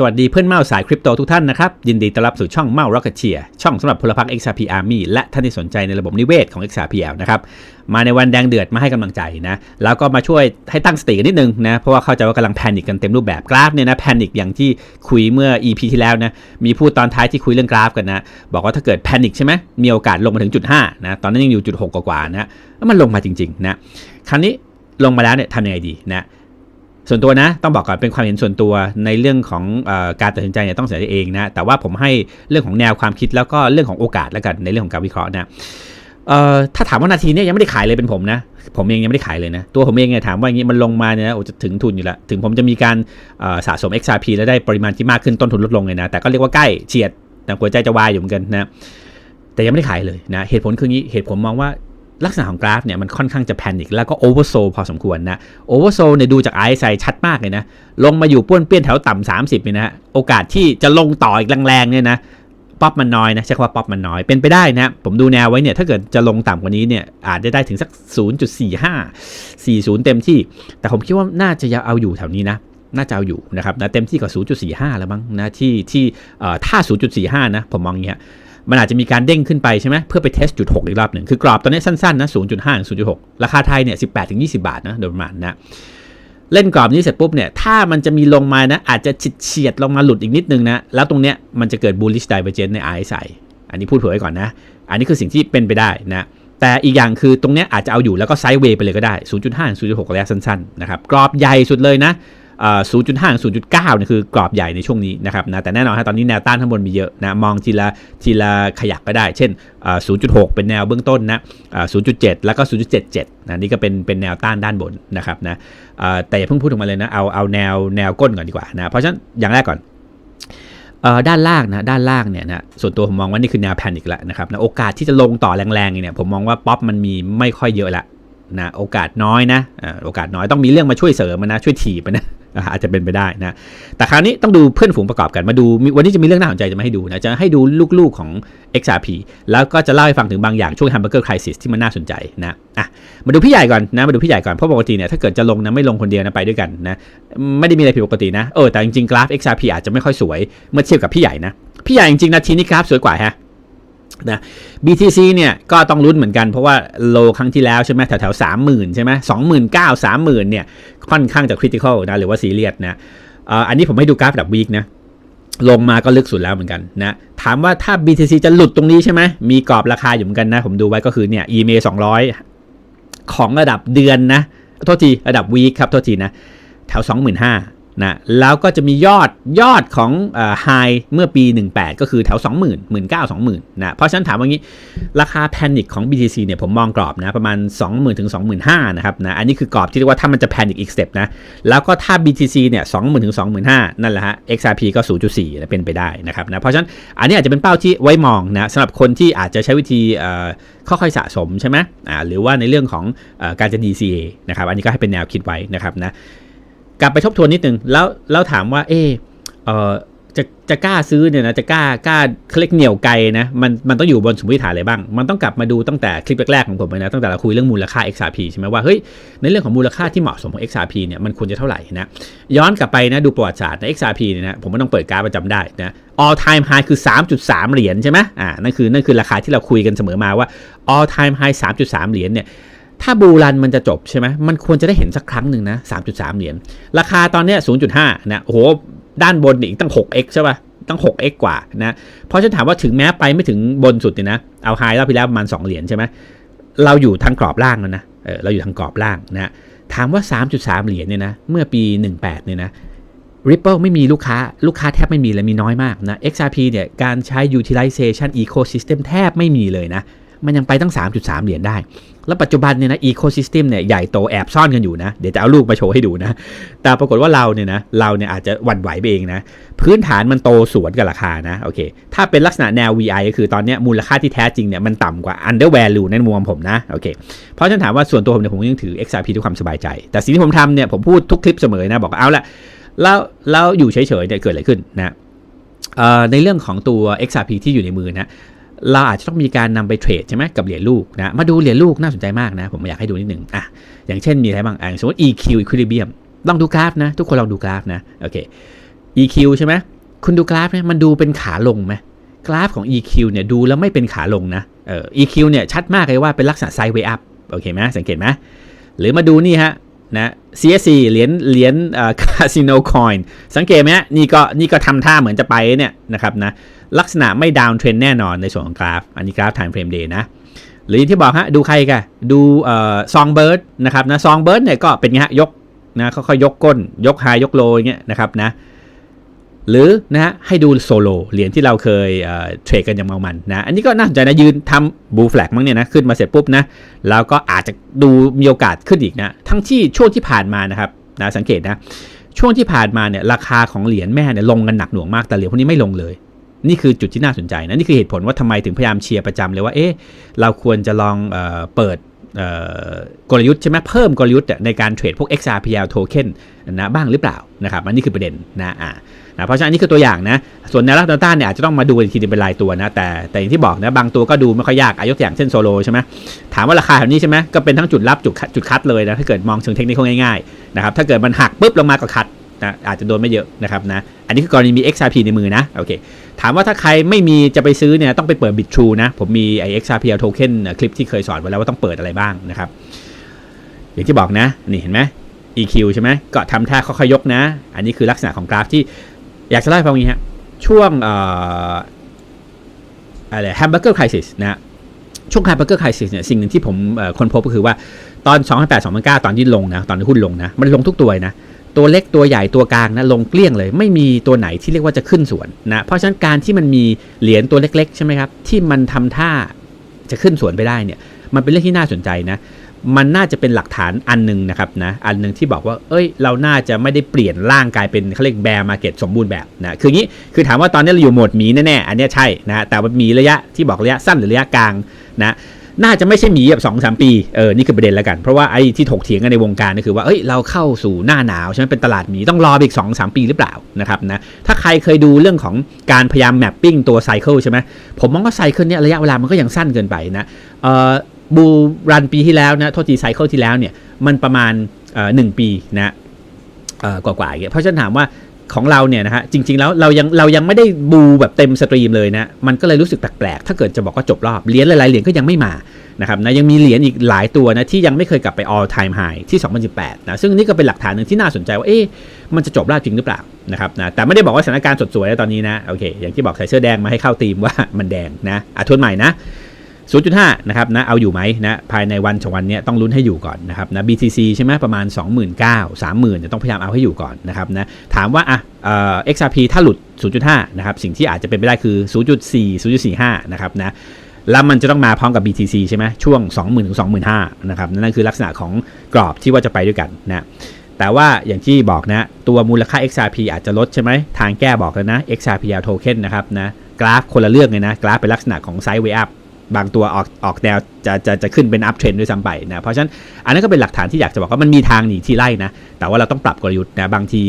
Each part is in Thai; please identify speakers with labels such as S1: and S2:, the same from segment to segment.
S1: สวัสดีเพื่อนเมาสายคริปโตทุกท่านนะครับ ยินดีต้อนรับสู่ช่องเมา Rocketeer ช่องสำหรับพลพรรค XRP Army และท่านที่สนใจในระบบนิเวศของ XRPL นะครับมาในวันแดงเดือดมาให้กำลังใจนะแล้วก็มาช่วยให้ตั้งสติกันนิดนึงนะเพราะว่าเข้าใจว่ากำลังแพนิคกันเต็มรูปแบบกราฟเนี่ยนะแพนิคอย่างที่คุยเมื่อ EP ที่แล้วนะมีพูดตอนท้ายที่คุยเรื่องกราฟกันนะบอกว่าถ้าเกิดแพนิคใช่ไหมมีโอกาสลงมาถึงจุด5นะตอนนั้นยังอยู่จุด6กว่าๆนะแล้วมันลงมาจริงๆนะคราวนี้ ลงมาแล้วเนี่ยทำยังไงดีนะส่วนตัวนะต้องบอกก่อนเป็นความเห็นส่วนตัวในเรื่องของอการตัดสินใจเนี่ยต้องตัดสินใจเองนะแต่ว่าผมให้เรื่องของแนวความคิดแล้วก็เรื่องของโอกาสแล้วกันในเรื่องของการวิเคราะห์นะเอ่อถ้าถามว่านาทีเนี้ยังไม่ได้ขายเลยเป็นผมนะ ผมเองยังไม่ได้ขายเลยนะ ตัวผมเองเนี่ยถามว่าอย่างนี้มันลงมาเนี่ยโอ้จะถึงทุนอยู่แล้วถึงผมจะมีการสะสม XRP แล้วได้ปริมาณที่มากขึ้นต้นทุนลดลงเลยนะ แต่ก็เรียกว่าใกล้เฉียดแต่หัวใจจะวายอยู่เหมือนกันนะแต่ยังไม่ได้ขายเลยนะเหตุผลคืองี้เหตุผลมองว่า ลักษณะของกราฟเนี่ยมันค่อนข้างจะแพนิคแล้วก็โอเวอร์โซพอสมควรนะโอเวอร์โซเนี่ยดูจากไอซ์ไซชัดมากเลยนะ ลงมาอยู่ป้วนเปี้ยนแถวต่ำ30เนี่ยนะโอกาสที่จะลงต่ออีกแรงๆเนี่ยนะป๊อปมันน้อยนะใช้คำว่าป๊อปมันน้อยเป็นไปได้นะผมดูแนวไว้เนี่ยถ้าเกิดจะลงต่ำกว่านี้เนี่ยอาจจะได้ถึงสัก 0.45 40 เต็มที่ แต่ผมคิดว่าน่าจะยังเอาอยู่แถวนี้นะน่าจะเอาอยู่นะครับนะเต็มที่กับ0.45 แล้วมั้งนะที่ที่เอ่อถ้า 0.45 นะผมมองอย่างเงี้ย มันอาจจะมีการเด้งขึ้นไปใช่ไหมเพื่อไปเทสจุด6อีกรอบหนึ่งคือกรอบตอนนี้สั้นๆนะ0.5ถึง0.6ราคาไทยเนี่ย18ถึง20บาทนะโดยประมาณนะเล่นกรอบนี้เสร็จปุ๊บเนี่ยถ้ามันจะมีลงมานะอาจจะเฉียดลงมาหลุดอีกนิดนึงนะแล้วตรงเนี้ยมันจะเกิด bullish divergence ใน RSI อันนี้พูดเผื่อไว้ก่อนนะ อันนี้คือสิ่งที่เป็นไปได้นะแต่อีกอย่างคือตรงเนี้ยอาจจะเอาอยู่แล้วก็ไซด์เวย์ไปเลยก็ได้ 0.5 0.6ระยะสั้นๆนะครับกรอบใหญ่สุดเลยนะ 0.5 0.9เนี่ยคือกรอบใหญ่ในช่วงนี้นะครับนะแต่แน่นอนฮะตอนนี้แนวต้านข้างบนมีเยอะนะมองทีละทีละขยักก็ได้ เช่น 0.6 เป็นแนวเบื้องต้นนะ0.7 แล้วก็ 0.77 นะนี่ก็เป็นเป็นแนวต้านด้านบนนะครับนะแต่อย่าเพิ่งพูดออกมาเลยนะเอาเอาแนวแนวก้นก่อนดีกว่านะเพราะฉะนั้นอย่างแรกก่อนด้านล่างนะด้านล่างเนี่ยนะส่วนตัวผมมองว่านี่คือแนวแพนิคแล้วนะครับนะโอกาสที่จะลงต่อแรงๆเนี่ยผมมองว่าป๊อปมันมีไม่ค่อยเยอะละนะโอกาสน้อยนะโอกาสน้อยต้องมีเรื่องมาช่วยเสริมมันะช่วยถีบมัน นะอาจจะเป็นไปได้นะแต่คราวนี้ต้องดูเพื่อนฝูงประกอบกันมาดูวันนี้จะมีเรื่องน่าสนใจจะมาให้ดูนะจะให้ดูลูกๆของ XRP แล้วก็จะเล่าให้ฟังถึงบางอย่างช่วง Hamburger Crisis ที่มันน่าสนใจนะอะมาดูพี่ใหญ่ก่อนนะมาดูพี่ใหญ่ก่อนเพราะปกติเนี่ยถ้าเกิดจะลงนะไม่ลงคนเดียวนะไปด้วยกันนะไม่ได้มีอะไรผิดปกตินะเออแต่จริงๆกราฟ XRP อาจจะไม่ค่อยสวยเมื่อเทียบกับพี่ใหญ่นะพี่ใหญ่จริงๆนาทีนี้กราฟสวยกว่าฮะ นะ BTC เนี่ยก็ต้องลุ้นเหมือนกันเพราะว่าโลครั้งที่แล้วใช่ไหมแถวแถวสามหมื่นใช่ไหมสองหมื่นเก้าสามหมื่นเนี่ยค่อนข้างจะคริติคอลนะ หรือว่าซีเรียสนะอันนี้ผมให้ดูกราฟแบบวีคนะลงมาก็ลึกสุดแล้วเหมือนกันนะ ถามว่าถ้า BTC จะหลุดตรงนี้ใช่ไหมมีกรอบราคาอยู่เหมือนกันนะ ผมดูไว้ก็คือเนี่ย EMA 200 ของระดับเดือนนะ โทษที ระดับวีคครับ โทษทีนะ แถว 25,000 นะแล้วก็จะมียอดยอดของไฮเมื่อปี 18 ก็คือแถว 20,000 19,000 20,000นะเพราะฉะนั้นถามว่างี้ ราคาแพนิคของ BTC เนี่ยผมมองกรอบนะประมาณ 20,000ถึง25,000นะครับนะอันนี้คือกรอบที่เรียกว่าถ้ามันจะแพนิคอีกสเต็ปนะแล้วก็ถ้า BTC เนี่ย20,000ถึง25,000นั่นแหละฮะ XRP ก็ 0.4นะเป็นไปได้นะครับนะเพราะฉะนั้นอันนี้อาจจะเป็นเป้าที่ไว้มองนะสำหรับคนที่อาจจะใช้วิธีค่อยๆสะสมใช่ไหมอ่าหรือว่าในเรื่องของอการจะ DCA นะครับอันนี้ก็ให้เป็นแนวคิดไว้นะครับนะ กลับไปทบทวนนิดนึงแล้วแล้วถามว่า เออเออจะจะกล้าซื้อเนี่ยนะจะกล้ากล้าเขาเรียกเหนี่ยวไกลนะมันมันต้องอยู่บนสมมติฐานอะไรบ้าง มันต้องกลับมาดูตั้งแต่คลิปแรกๆของผมเลยนะตั้งแต่เราคุยเรื่องมูลค่า XRP ใช่ไหมว่าเฮ้ยในเรื่องของมูลค่าที่เหมาะสมของ XRP เนี่ยมันควรจะเท่าไหร่นะย้อนกลับไปนะดูประวัติศาสตร์ใน XRP เนี่ยนะผมไม่ต้องเปิดกราฟประจำได้นะ all time high คือ 3.3 เหรียญใช่ไหมอ่านั่นคือนั่นคือราคาที่เราคุยกันเสมอมาว่า all time high 3.3 เหรียญเนี่ย ถ้าบูรันมันจะจบใช่ไหมมันควรจะได้เห็นสักครั้งหนึ่งนะ 3.3 เหรียญ ราคาตอนนี้ย0.5 นะ โอ้โห ด้านบนอีกตั้ง 6x ใช่ป่ะ ตั้ง 6x กว่านะ เพราะฉันถามว่าถึงแม้ไปไม่ถึงบนสุดเนี่ยนะ เอาไฮรอบที่แล้วประมาณ 2 เหรียญใช่ไหม เราอยู่ทางกรอบล่างแล้วนะ เออ เราอยู่ทางกรอบล่างนะ ถามว่า 3.3 เหรียญเนี่ยนะ เมื่อปี 18 เนี่ยนะ Ripple ไม่มีลูกค้า ลูกค้าแทบไม่มีเลยมีน้อยมากนะ XRP เนี่ย การใช้ utilization ecosystem แทบไม่มีเลยนะ มันยังไปตั้ง 3.3 เหรียญได้ แล้วปัจจุบันเนี่ยนะอีโคซิสเต็มเนี่ยใหญ่โตแอบซ่อนกันอยู่นะ เดี๋ยวจะเอารูปมาโชว์ให้ดูนะ แต่ปรากฏว่าเราเนี่ยนะเราเนี่ยอาจจะหวั่นไหวไปเองนะ พื้นฐานมันโตสวนกับราคานะโอเคถ้าเป็นลักษณะแนว VI ก็คือตอนนี้มูลค่าที่แท้จริงเนี่ยมันต่ำกว่า under value ในมุมมองผมนะโอเคเพราะฉันถามว่าส่วนตัวผมเนี่ยผมยังถือ XRP ด้วยความสบายใจ แต่สิ่งที่ผมทำเนี่ยผมพูดทุกคลิปเสมอนะบอกเอาละแล้วแล้วอยู่เฉยๆเนี่ยเกิดอะไรขึ้นนะในเรื่องของตัว XRP ที่อยู่ในมือนะ เราอาจจะต้องมีการนำไปเทรดใช่ไหมกับเหรียญลูกนะมาดูเหรียญลูกน่าสนใจมากนะ ผมอยากให้ดูนิดหนึ่งอะอย่างเช่นมีอะไรบ้างอะสมมติ EQ equilibrium ลองดูกราฟนะ ทุกคนลองดูกราฟนะโอเค EQ ใช่ไหมคุณดูกราฟเนี่ยมันดูเป็นขาลงไหมกราฟของ EQ เนี่ยดูแล้วไม่เป็นขาลงนะเออ EQ เนี่ยชัดมากเลยว่าเป็นลักษณะไซด์เวย์อัพโอเคไหมสังเกตไหมหรือมาดูนี่ฮะ นะ CSC เหรียญเหรียญคาสิโนคอยน์สังเกตไหมฮะนี่ก็นี่ก็ทำท่าเหมือนจะไปเนี่ยนะครับนะลักษณะไม่ดาวน์เทรนแน่นอนในส่วนของกราฟ อันนี้กราฟ time frame day นะ หรือที่บอกฮะดูใครกันดูเอ่อซองเบิร์ดนะครับนะซองเบิร์ดเนี่ยก็เป็นไงฮะยกนะค่อยๆยกก้น ยกไฮยกโลอย่างเงี้ยนะครับนะ หรือนะฮะให้ดูโซโลเหรียญที่เราเคยเทรดกันอย่างเมามันนะอันนี้ก็น่าสนใจนะยืนทำบูแฟลกมั้งเนี่ยนะขึ้นมาเสร็จปุ๊บนะแล้วก็อาจจะดูมีโอกาสขึ้นอีกนะทั้งที่ช่วงที่ผ่านมานะครับนะสังเกตนะช่วงที่ผ่านมาเนี่ยราคาของเหรียญแม่เนี่ยลงกันหนักหน่วงมากแต่เหรียญพวกนี้ไม่ลงเลยนี่คือจุดที่น่าสนใจนะ นี่คือเหตุผลว่าทำไมถึงพยายามเชียร์ประจำเลยว่า เอ๊ะ เราควรจะลองเออเปิด กลยุทธ์ใช่ไหมเพิ่มกลยุทธ์ในการเทรดพวก XRPL token นะบ้างหรือเปล่านะครับอันนี้คือประเด็นนะอ่านะเพราะฉะนั้นนี่คือตัวอย่างนะ ส่วนแนวรับแนวต้านเนี่ยอาจจะต้องมาดูอีกทีเป็นรายตัวนะ แต่แต่อย่างที่บอกนะบางตัวก็ดูไม่ค่อยยากอายกตัวอย่างเช่นโซโลใช่ไหมถามว่าราคาแถวนี้ใช่ไหมก็เป็นทั้งจุดรับจุดคัดจุดคัดเลยนะถ้าเกิดมองเชิงเทคนิคง่ายๆนะครับถ้าเกิดมันหักปุ๊บลงมาก็คัด นะอาจจะโดนไม่เยอะนะครับนะอันนี้คือกรณีมี XRP ในมือนะโอเคถามว่าถ้าใครไม่มีจะไปซื้อเนี่ยต้องไปเปิด BitTrue นะ ผมมีไอ้ XRPL token เอ่อคลิปที่เคยสอนไว้แล้วว่าต้องเปิดอะไรบ้างนะครับอย่างที่บอกนะนี่เห็นไหม EQ ใช่ไหมก็ทำท่าค่อยๆยกนะ อันนี้คือลักษณะของกราฟที่อยากจะเล่าให้ฟังองนี้ฮะช่วงอะไร hamburger crisis นะช่วง hamburger crisis เนี่ยสิ่งหนึ่งที่ผมค้นพบก็คือว่าตอน 2008 2009 ตอนที่ลงนะ ตอนที่หุ้นลงนะ มันลงทุกตัวนะ ตัวเล็กตัวใหญ่ตัวกลางนะลงเกลี้ยงเลย ไม่มีตัวไหนที่เรียกว่าจะขึ้นสวนนะเพราะฉะนั้นการที่มันมีเหรียญตัวเล็ก ๆ ใช่ไหมครับ ที่มันทำท่าจะขึ้นสวนไปได้เนี่ยมันเป็นเรื่องที่น่าสนใจนะมันน่าจะเป็นหลักฐานอันหนึ่งนะครับนะอันหนึ่งที่บอกว่า เอ้ย เราน่าจะไม่ได้เปลี่ยนร่างกายเป็นเขาเรียกแบร์มาเก็ตสมบูรณ์แบบนะคืองี้คือถามว่าตอนนี้เราอยู่โหมดหมีแน่ๆอันนี้ใช่นะแต่ว่ามีระยะที่บอกระยะสั้นหรือระยะกลางนะ น่าจะไม่ใช่หมีแบบสองสามปีเออนี่คือประเด็นแล้วกัน เพราะว่าไอ้ที่ถกเถียงกันในวงการก็คือว่าเอ้ยเราเข้าสู่หน้าหนาวใช่ไหมเป็นตลาดหมีต้องรออีกสองสามปีหรือเปล่านะครับนะถ้าใครเคยดูเรื่องของการพยายามแมปปิ้งตัวไซเคิลใช่ไหมผมมองว่าไซเคิลเนี้ยระยะเวลามันก็ยังสั้นเกินไปนะเอ่อบูรันปีที่แล้วนะโทษทีไซเคิลที่แล้วเนี่ยมันประมาณเอ่อหนึ่งปีนะเอ่อกว่าๆอย่างเงี้ยเพราะฉะนั้นถามว่า ของเราเนี่ยนะฮะจริง ๆ แล้วเรายังเรายังไม่ได้บูแบบเต็มสตรีมเลยนะมันก็เลยรู้สึกแปลกๆถ้าเกิดจะบอกว่าจบรอบเหรียญหลายๆเหรียญก็ยังไม่มานะครับนะยังมีเหรียญอีกหลายตัวนะที่ยังไม่เคยกลับไป all time high ที่ 2018นะซึ่งนี่ก็เป็นหลักฐานหนึ่งที่น่าสนใจว่าเอ๊ะมันจะจบรอบจริงหรือเปล่านะครับนะแต่ไม่ได้บอกว่าสถานการณ์สดสวยแล้วตอนนี้นะโอเคอย่างที่บอกใส่เสื้อแดงมาให้เข้าทีมว่ามันแดงนะอะทวนใหม่นะ 0.5 นะครับนะเอาอยู่ไหมนะภายในวันสองวันนี้ต้องลุ้นให้อยู่ก่อนนะครับนะ BTC ใช่ไหมประมาณ 29,000 30,000เนี่ยต้องพยายามเอาให้อยู่ก่อนนะครับนะถามว่าอะเอ่อ XRP ถ้าหลุด 0.5 นะครับสิ่งที่อาจจะเป็นไปได้คือ 0.4 0.45 นะครับนะแล้วมันจะต้องมาพร้อมกับ BTC ใช่ไหมช่วง 20,000ถึง25,000นะครับนั่นคือลักษณะของกรอบที่ว่าจะไปด้วยกันนะแต่ว่าอย่างที่บอกนะ ตัวมูลค่า XRP อาจจะลดใช่ไหมทางแก้บอกแล้วนะ XRPL token นะครับนะกราฟคนละเรื่องเลยนะ กราฟเป็นลักษณะของไซด์เวอัพ บางตัวออกออกแนวจะจะจะขึ้นเป็นอัพเทรนด้วยซ้ำไปนะเพราะฉะนั้นอันนั้นก็เป็นหลักฐานที่อยากจะบอกว่ามันมีทางหนีที่ไล่นะแต่ว่าเราต้องปรับกลยุทธ์นะบางที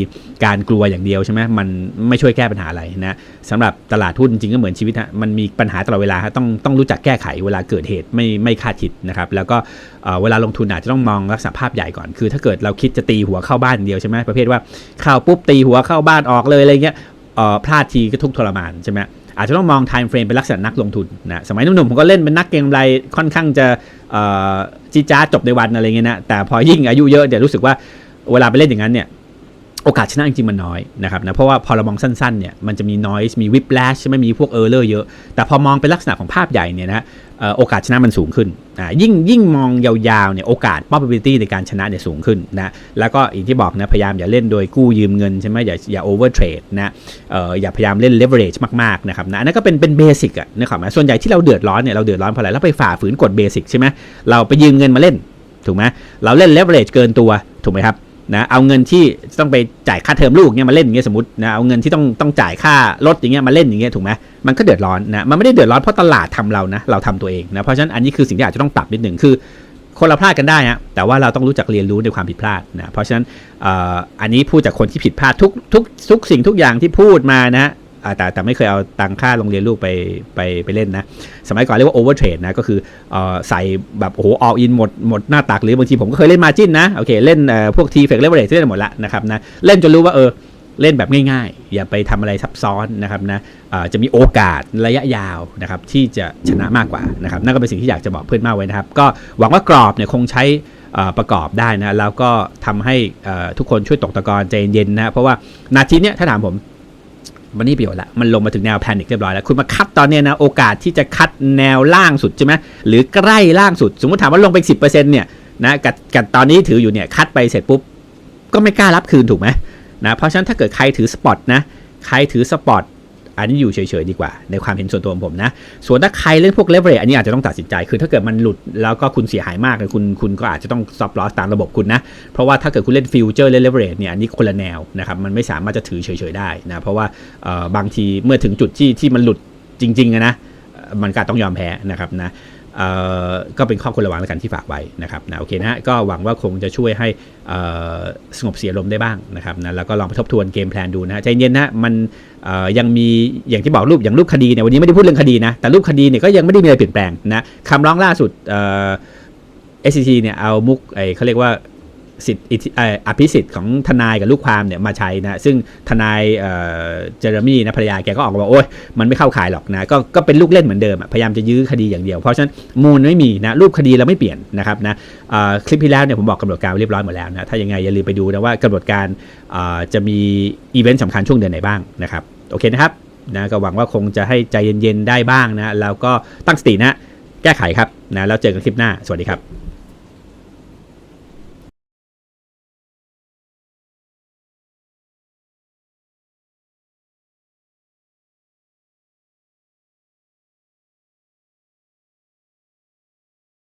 S1: การกลัวอย่างเดียวใช่ไหมมันไม่ช่วยแก้ปัญหาอะไรนะสำหรับตลาดหุ้นจริงก็เหมือนชีวิตฮะมันมีปัญหาตลอดเวลาฮะต้องต้องรู้จักแก้ไขเวลาเกิดเหตุไม่ไม่คาดคิดนะครับแล้วก็เวลาลงทุนอาจจะต้องมองลักษณะภาพใหญ่ก่อนคือ ถ้าเกิดเราคิดจะตีหัวเข้าบ้านเดียวใช่ไหมประเภทว่าเข้าปุ๊บตีหัวเข้าบ้านออกเลยอะไรเงี้ยพลาดทีก็ทุกทรมานใช่ไหม อาจจะต้องมองไทม์เฟรมเป็นลักษณะนักลงทุนนะสมัยหนุ่มๆผมก็เล่นเป็นนักเก็งกำไรค่อนข้างจะจีจ้าจบในวันอะไรเงี้ยนะแต่พอยิ่งอายุเยอะเดี๋ยวรู้สึกว่าเวลาไปเล่นอย่างนั้นเนี่ย โอกาสชนะจริงๆมันน้อยนะครับนะเพราะว่าพอเรามองสั้นๆเนี่ยมันจะมี noise มี whiplash ใช่ไหมมีพวก error เยอะ แต่พอมองเป็นลักษณะของภาพใหญ่เนี่ยนะโอกาสชนะมันสูงขึ้นอ่ายิ่งยิ่งมองยาวๆเนี่ยโอกาส probability ในการชนะเนี่ยสูงขึ้นนะแล้วก็อย่างที่บอกนะพยายามอย่าเล่นโดยกู้ยืมเงินใช่ไหมอย่าอย่า over trade นะเอ่ออย่าพยายามเล่น leverage มากๆนะครับนะอันนั้นก็เป็นเป็นเบสิกอะนะครับนะส่วนใหญ่ที่เราเดือดร้อนเนี่ยเราเดือดร้อนเพราะอะไรเราไปฝ่าฝืนกฎเบสิกใช่ไหมเราไปยืมเงินมาเล่นถูกไหมเราเล่น leverage เกินตัวถูกไหมครับ นะเอาเงินที่ต้องไปจ่ายค่าเทอมลูกเนี่ยมาเล่นอย่างเงี้ยสมมตินะเอาเงินที่ต้องต้องจ่ายค่ารถอย่างเงี้ยมาเล่นอย่างเงี้ยถูกไหมมันก็เดือดร้อนนะมันไม่ได้เดือดร้อนเพราะตลาดทำเรานะเราทำตัวเองนะเพราะฉะนั้นอันนี้คือสิ่งที่อาจจะต้องปรับนิดหนึ่งคือ คนเราพลาดกันได้นะแต่ว่าเราต้องรู้จักเรียนรู้ในความผิดพลาดนะเพราะฉะนั้นอ,อ,อันนี้พูดจากคนที่ผิดพลาดทุกทุกทุกสิ่งทุกอย่างที่พูดมานะ แต่แต่ไม่เคยเอาตังค่าโรงเรียนลูกไปไปไปเล่นนะ สมัยก่อนเรียกว่าโอเวอร์เทรดนะ ก็คืออใส่แบบโอ้โหอออินหมดหมดหน้าตักหรือบางทีผมก็เคยเล่นมาจินนะ โอเค เล่นพวกทีเฟกเลเวอเรจเล่นหมดละนะครับนะ เล่นจนรู้ว่าเออเล่นแบบง่ายๆ อย่าไปทำอะไรซับซ้อนนะครับนะจะมีโอกาสระยะยาวนะครับที่จะชนะมากกว่านะครับนั่นก็เป็นสิ่งที่อยากจะบอกเพื่อนมากไว้นะครับ ก็หวังว่ากรอบเนี่ยคงใช้ประกอบได้นะแล้วก็ทำให้ทุกคนช่วยตกตะกอนใจเย็นนะเพราะว่านาทีเนี้ยถ้าถามผม มันนี่ประโยชน์ละมันลงมาถึงแนวแพนิคเรียบร้อยแล้ว คุณมาคัดตอนเนี้ยนะ โอกาสที่จะคัดแนวล่างสุดใช่ไหมหรือใกล้ล่างสุด สมมติถามว่าลงไปสิบเปอร์เซ็นต์เนี่ยนะกับกับตอนนี้ถืออยู่เนี่ยคัดไปเสร็จปุ๊บ ก็ไม่กล้ารับคืนถูกไหมนะเพราะฉะนั้นถ้าเกิดใครถือสปอตนะใครถือสปอต อันนี้อยู่เฉยๆดีกว่า ในความเห็นส่วนตัวของผมนะ ส่วนถ้าใครเล่นพวกเลเวอเรจอันนี้อาจจะต้องตัดสินใจ คือถ้าเกิดมันหลุดแล้วก็คุณเสียหายมากเลยคุณคุณก็อาจจะต้องซับลอสตามระบบคุณนะ เพราะว่าถ้าเกิดคุณเล่นฟิวเจอร์เล่นเลเวอเรจเนี่ยอันนี้คนละแนวนะครับมันไม่สามารถจะถือเฉยๆได้นะเพราะว่าบางทีเมื่อถึงจุดที่ที่มันหลุดจริงๆนะมันก็ต้องยอมแพ้นะครับนะ ก็เป็นข้อควรระวังแล้วกันที่ฝากไว้นะครับนะโอเคนะก็หวังว่าคงจะช่วยให้สงบเสียลมณ์ได้บ้างนะครับนะแล้วก็ลองไปทบทวนเกมแพลนดูนะใจเย็นนะมันยังมีอย่างที่บอกรูปอย่างรูปคดีเนี่ยวันนี้ไม่ได้พูดเรื่องคดีนะแต่รูปคดีเนี่ยก็ยังไม่ได้มีอะไรเปลี่ยนแปลงนะคำร้องล่าสุดเอ่อ SCT เนี่ยเอามุกไอเขาเรียกว่า สิทธิอิทธิเอ่ออภิสิทธิ์ของทนายกับลูกความเนี่ยมาใช้นะซึ่งทนายเจอร์มี่นะภรรยาแกก็ออกมาบอกโอ้ยมันไม่เข้าข่ายหรอกนะก็ก็เป็นลูกเล่นเหมือนเดิมพยายามจะยื้อคดีอย่างเดียว เพราะฉะนั้นมูลไม่มีนะรูปคดีเราไม่เปลี่ยนนะครับนะคลิปที่แล้วเนี่ยผมบอกกำหนดการเรียบร้อยหมดแล้วนะถ้ายังไงอย่าลืมไปดูนะว่ากำหนดการจะมีอีเวนต์สำคัญช่วงเดือนไหนบ้างนะครับโอเคนะครับนะก็หวังว่าคงจะให้ใจเย็นๆได้บ้างนะแล้วก็ตั้งสตินะแก้ไขครับนะแล้วเจอกันคลิปหน้าสวัสดีครับ